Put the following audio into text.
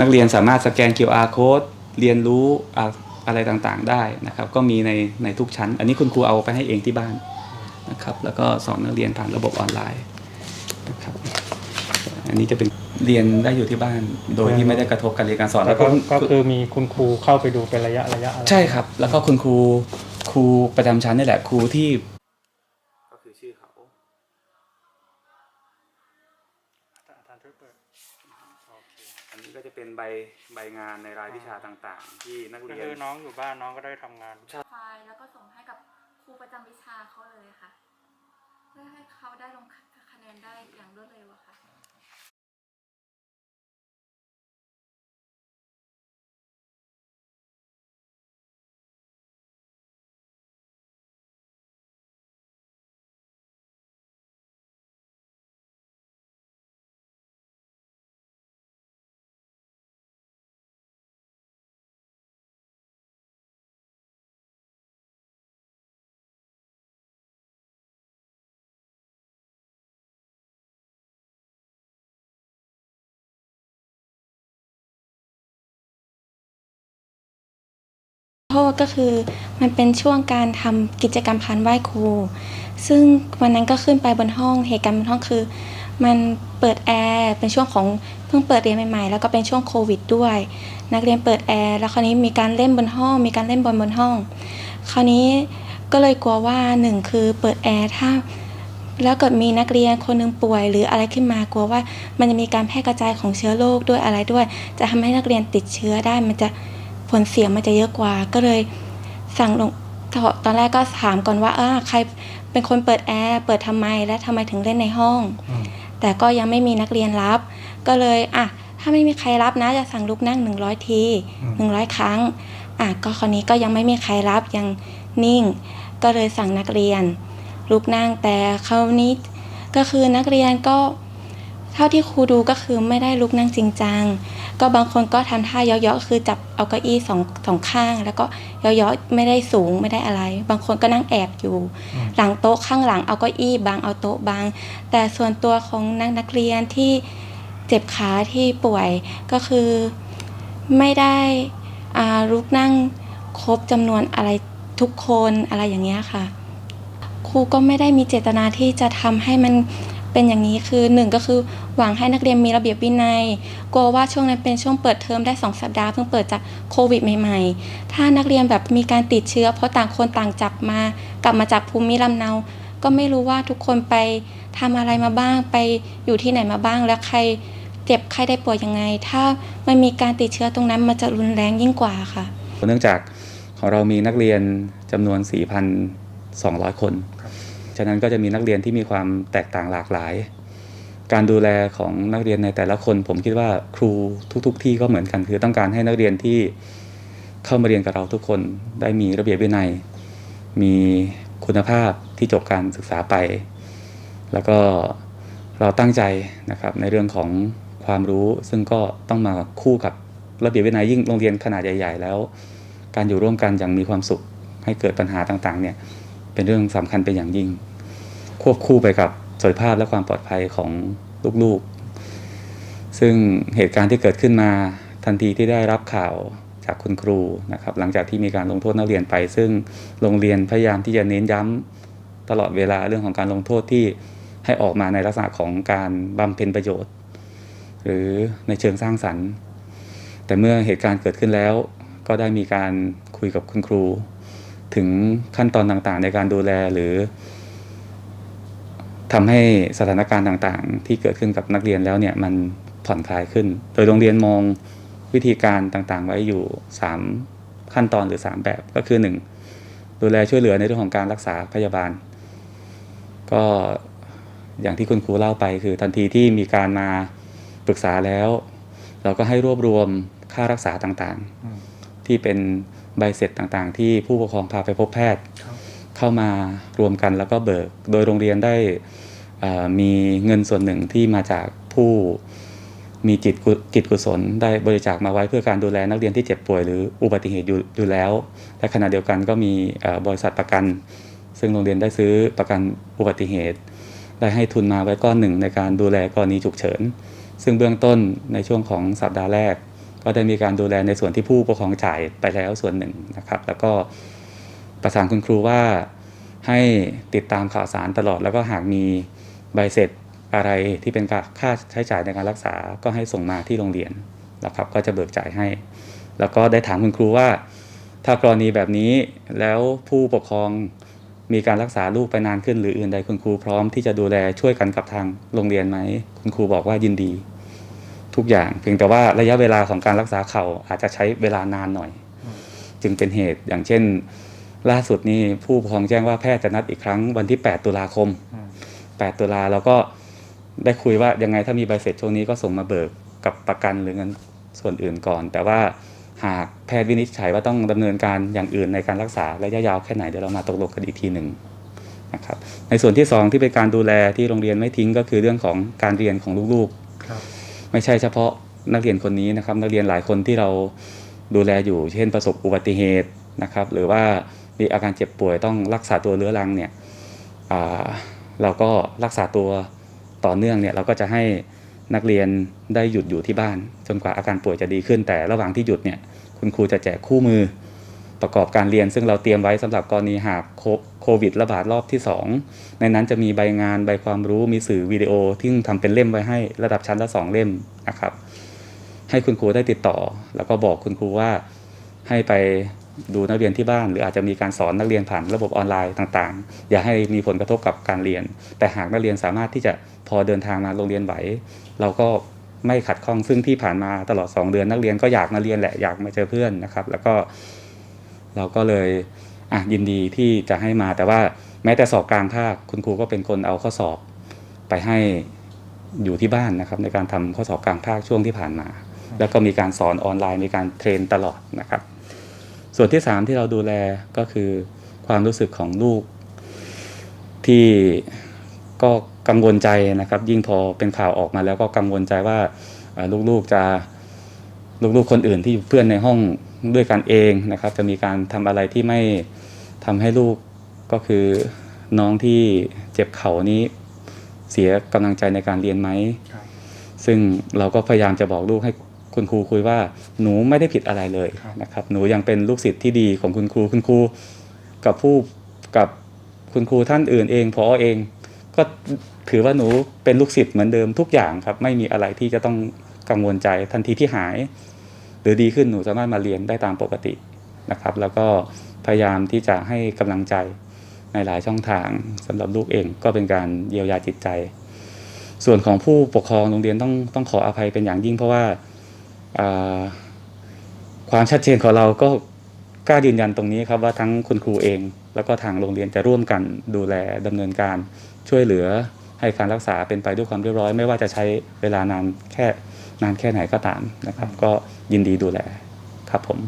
นักเรียนสามารถสแกน QR code เรียนรู้อะอะไรต่างๆได้นะครับ ก็มีในในทุกชั้น อันนี้คุณครูเอาไปให้เองที่บ้านนะครับ แล้วก็สอนนักเรียนผ่านระบบออนไลน์นะครับอันนี้จะเป็นเรียนได้อยู่ที่บ้านโดยที่ไม่ได้กระทบการเรียนการสอนแล้แล้ววก็ก็ก็คือมีคุณครูเข้าไปดูเป็นระยะระยะอะไรใช่ครับ แล้วก็คุณครูครูประจำชั้นนี่แหละครูที่ อาจารย์ช่วยเปิดโอเคอันนี้ก็จะเป็นใบใบงานในรายวิชาต่างๆ ที่นักก็เรียคือนน้องอยู่บ้านน้องก็ได้ทำงาน ไฟล์แล้วก็ส่งให้กับครูประจำวิชาเขาเลยค่ะ เพื่อให้เขาได้ลงคะแนนได้อย่างรวดเร็วอะค่ะ ษก็คือมันเป็นช่วงการทำกิจกรรมพานไหว้ครู ซึ่งวันนั้นก็ขึ้นไปบนห้องเหตุการณ์บนห้องคือ มันเปิดแอร์เป็นช่วงของเพิ่งเปิดเรียนใหม่ๆ แล้วก็เป็นช่วงโควิดด้วย นักเรียนเปิดแอร์แล้วคราวนี้มีการเล่นบนห้อง มีการเล่นบอลบนห้อง คราวนี้ก็เลยกลัวว่าหนึ่งคือเปิดแอร์ถ้าแล้วเกิดมีนักเรียนคนหนึงป่วย หรืออะไรขึ้นมากลัวว่า มันจะมีการแพร่กระจายของเชื้อโรคด้วยอะไรด้วย จะทำให้นักเรียนติดเชื้อได้มันจะ ผลเสียมันจะเยอะกว่า ก็เลยสั่งลงตอนแรกก็ถามก่อนว่าเออใครเป็นคนเปิดแอร์เปิดทำไมและทำไมถึงเล่นในห้อง แต่ก็ยังไม่มีนักเรียนรับ ก็เลยอะถ้าไม่มีใครรับนะจะสั่งลุกนั่ง 100 ที 100 ครั้งอะก็คราวนี้ก็ยังไม่มีใครรับยังนิ่ง ก็เลยสั่งนักเรียนลุกนั่งแต่คราวนี้ก็คือนักเรียนก็ เท่าที่ครูดูก็คือไม่ได้ลุกนั่งจริงจัง ก็บางคนก็ทำท่าเยาะๆคือจับเอาเก้าอี้สองสองข้าง แล้วก็เยาะๆไม่ได้สูงไม่ได้อะไร บางคนก็นั่งแอบอยู่ หลังโต๊ะข้างหลังเอาเก้าอี้บางเอาโต๊ะบาง แต่ส่วนตัวของนักนักเรียนที่เจ็บขาที่ป่วยก็คือไม่ได้อ่าลุกนั่งครบจำนวนอะไรทุกคนอะไรอย่างเงี้ยค่ะ ครูก็ไม่ได้มีเจตนาที่จะทำให้มัน เป็นอย่างนี้คือหนึ่งก็คือหวังให้นักเรียนมีระเบียบวินัยกลัวว่าช่วงนั้นเป็นช่วงเปิดเทอมได้สองสัปดาห์เพิ่งเปิดจากโควิดใหม่ๆ ถ้านักเรียนแบบมีการติดเชื้อ เพราะต่างคนต่างจับมา กลับมาจากภูมิลำเนา ก็ไม่รู้ว่าทุกคนไปทำอะไรมาบ้างไปอยู่ที่ไหนมาบ้างแล้วใครเจ็บใครได้ป่วยยังไง ถ้ามันมีการติดเชื้อตรงนั้นมันจะรุนแรงยิ่งกว่าค่ะ เนื่องจากของเรามีนักเรียนจำนวน 4,200 คน ฉะนั้นก็จะมีนักเรียนที่มีความแตกต่างหลากหลาย การดูแลของนักเรียนในแต่ละคน ผมคิดว่าครูทุกๆทที่ก็เหมือนกัน คือต้องการให้นักเรียนที่เข้ามาเรียนกับเราทุกคนได้มีระเบียบวินัย มีคุณภาพที่จบการศึกษาไป แล้วก็เราตั้งใจนะครับในเรื่องของความรู้ซึ่งก็ต้องมาคู่กับระเบียบวินัยยิ่งโรงเรียนขนาดใหญ่ ๆ แล้ว การอยู่ร่วมกันอย่างมีความสุขให้เกิดปัญหาต่างๆเนี่ย เป็นเรื่องสำคัญเป็นอย่างยิ่ง ควบคู่ไปกับสวัสดิภาพและความปลอดภัยของลูกๆ ซึ่งเหตุการณ์ที่เกิดขึ้นมาทันทีที่ได้รับข่าวจากคุณครูนะครับ หลังจากที่มีการลงโทษนักเรียนไป ซึ่งโรงเรียนพยายามที่จะเน้นย้ำตลอดเวลาเรื่องของการลงโทษที่ให้ออกมาในลักษณะของการบำเพ็ญประโยชน์ หรือในเชิงสร้างสรรค์ แต่เมื่อเหตุการณ์เกิดขึ้นแล้ว ก็ได้มีการคุยกับคุณครู ถึงขั้นตอนต่างๆ ในการดูแลหรือทำให้สถานการณ์ต่างๆ ที่เกิดขึ้นกับนักเรียนแล้วเนี่ยมันผ่อนคลายขึ้น โดยโรงเรียนมองวิธีการต่างๆ ไว้อยู่ 3 ขั้นตอนหรือ 3 แบบก็คือ 1. ดูแลช่วยเหลือในเรื่องของการรักษาพยาบาล ก็อย่างที่คุณครูเล่าไปคือทันทีที่มีการมาปรึกษาแล้ว เราก็ให้รวบรวมค่ารักษาต่างๆ ที่เป็น ใบเสร็จต่างๆ ที่ผู้ปกครองพาไปพบแพทย์ เข้ามารวมกันแล้วก็เบิก โดยโรงเรียนได้เอ่อมีเงินส่วนหนึ่งที่มาจากผู้มีจิตกุจิตกุศล ได้บริจาคมาไว้เพื่อการดูแลนักเรียนที่เจ็บป่วยหรืออุบัติเหตุอยู่อยู่แล้ว และขณะเดียวกันก็มีเอ่อบริษัทประกัน ซึ่งโรงเรียนได้ซื้อประกันอุบัติเหตุ ได้ให้ทุนมาไว้ก้อนหนึ่งในการดูแลกรณีฉุกเฉิน ซึ่งเบื้องต้นในช่วงของสัปดาห์แรก ก็ได้มีการดูแลในส่วนที่ผู้ปกครองจ่ายไปแล้วส่วนหนึ่งนะครับ แล้วก็ประสานคุณครูว่าให้ติดตามข่าวสารตลอด แล้วก็หากมีใบเสร็จอะไรที่เป็นค่าใช้จ่ายในการรักษาก็ให้ส่งมาที่โรงเรียนนะครับ ก็จะเบิกจ่ายให้ แล้วก็ได้ถามคุณครูว่า ถ้ากรณีแบบนี้แล้วผู้ปกครองมีการรักษาลูกไปนานขึ้นหรืออื่นใดคุณครูพร้อมที่จะดูแลช่วยกันกับทางโรงเรียนไหมคุณครูบอกว่ายินดี ทุกอย่าง เพียงแต่ว่าระยะเวลาของการรักษาเข่าอาจจะใช้เวลานานหน่อย จึงเป็นเหตุอย่างเช่น ล่าสุดนี้ผู้ปกครองแจ้งว่าแพทย์จะนัดอีกครั้งวันที่ 8 ตุลาคมอืม8 ตุลาเราก็ได้คุยว่ายังไงถ้ามีใบเสร็จช่วงนี้ก็ส่งมาเบิกกับประกันหรือเงินส่วนอื่นก่อน แต่ว่าหากแพทย์วินิจฉัยว่าต้องดำเนินการอย่างอื่นในการรักษาระยะยาวแค่ไหนเดี๋ยวเรามาตกลงกันอีกทีหนึ่งนะครับในส่วนที่สองที่เป็นการดูแลที่โรงเรียนไม่ทิ้งก็คือเรื่องของการเรียนของลูกๆครับ ไม่ใช่เฉพาะนักเรียนคนนี้นะครับ นักเรียนหลายคนที่เราดูแลอยู่ เช่นประสบอุบัติเหตุนะครับ หรือว่ามีอาการเจ็บป่วยต้องรักษาตัวเรื้อรังเนี่ยเราก็รักษาตัวต่อเนื่องเนี่ยเราก็จะให้นักเรียนได้หยุดอยู่ที่บ้าน จนกว่าอาการป่วยจะดีขึ้นแต่ระหว่างที่หยุดเนี่ยคุณครูจะแจกคู่มือ ประกอบการเรียน ซึ่งเราเตรียมไว้สำหรับกรณีหากโควิดระบาดรอบที่สองในนั้นจะมีใบงานใบความรู้มีสื่อวิดีโอที่ทำเป็นเล่มไว้ให้ระดับชั้นละสองเล่มนะครับ ให้คุณครูได้ติดต่อ แล้วก็บอกคุณครูว่าให้ไปดูนักเรียนที่บ้าน หรืออาจจะมีการสอนนักเรียนผ่านระบบออนไลน์ต่างๆ อย่าให้มีผลกระทบกับการเรียน แต่หากนักเรียนสามารถที่จะพอเดินทางมาโรงเรียนไหว เราก็ไม่ขัดข้องซึ่งที่ผ่านมาตลอด 2 เดือนนักเรียนก็อยากมาเรียนแหละอยากมาเจอเพื่อนนะครับ แล้วก็ เราก็เลยอะยินดีที่จะให้มาแต่ว่าแม้แต่สอบกลางภาคคุณครูก็เป็นคนเอาข้อสอบไปให้อยู่ที่บ้านนะครับ ในการทำข้อสอบกลางภาคช่วงที่ผ่านมา แล้วก็มีการสอนออนไลน์มีการเทรนตลอดนะครับ ส่วนที่สามที่เราดูแลก็คือความรู้สึกของลูก ที่ก็กังวลใจนะครับ ยิ่งพอเป็นข่าวออกมาแล้วก็กังวลใจว่าลูกๆจะลูกๆคนอื่นที่อยู่เพื่อนในห้อง ด้วยกันเองนะครับ จะมีการทำอะไรที่ไม่ทำให้ลูกก็คือน้องที่เจ็บเข่านี้เสียกำลังใจในการเรียนไหมครับซึ่งเราก็พยายามจะบอกลูกให้คุณครูคุยว่าหนูไม่ได้ผิดอะไรเลยครับนะครับ หนูยังเป็นลูกศิษย์ที่ดีของคุณครูคุณครู กับผู้กับคุณครูท่านอื่นเองพอเอง ก็ถือว่าหนูเป็นลูกศิษย์เหมือนเดิมทุกอย่างครับ ไม่มีอะไรที่จะต้องกังวลใจทันทีที่หายห รือดีขึ้นหนูสามารถมาเรียนได้ตามปกตินะครับ แล้วก็พยายามที่จะให้กำลังใจในหลายช่องทางสำหรับลูกเองก็เป็นการเยียวยาจิตใจ ส่วนของผู้ปกครองโรงเรียนต้องต้องขออภัยเป็นอย่างยิ่ง เพราะว่าอ่าความชัดเจนของเราก็กล้ายืนยันตรงนี้ครับว่าทั้งคุณครูเอง แล้วก็ทางโรงเรียนจะร่วมกันดูแลดำเนินการช่วยเหลือให้การรักษาเป็นไปด้วยความเรียบร้อย ไม่ว่าจะใช้เวลานานแค่ นานแค่ไหนก็ตามนะครับ ก็ยินดีดูแลครับผม